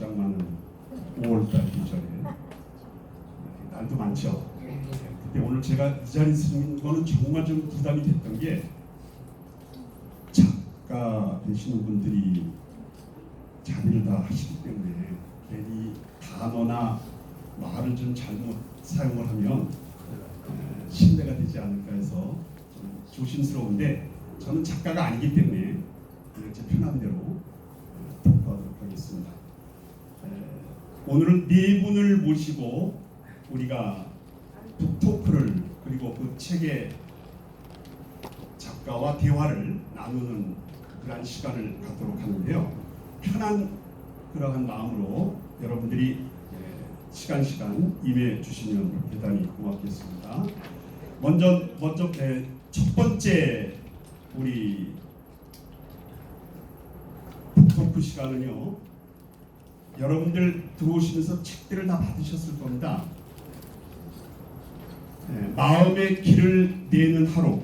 장만은 5월달 계절에 날도 많죠. 근데 오늘 제가 이 자리에 서는 거는 정말 좀 부담이 됐던 게 작가 되시는 분들이 자리를 다 하시기 때문에 괜히 단어나 말을 좀 잘못 사용을 하면 에, 신뢰가 되지 않을까 해서 좀 조심스러운데 저는 작가가 아니기 때문에 제 편한 대로 에, 토크하도록 하겠습니다. 에, 오늘은 네 분을 모시고 우리가 북토크를 그리고 그 책의 작가와 대화를 나누는 그러한 시간을 갖도록 하는데요. 편한 그러한 마음으로 여러분들이 예, 시간 시간 임해 주시면 대단히 고맙겠습니다. 먼저 먼저 예, 첫 번째 우리 북토크 시간은요. 여러분들 들어오시면서 책들을 다 받으셨을 겁니다. 예, 마음의 길을 내는 하루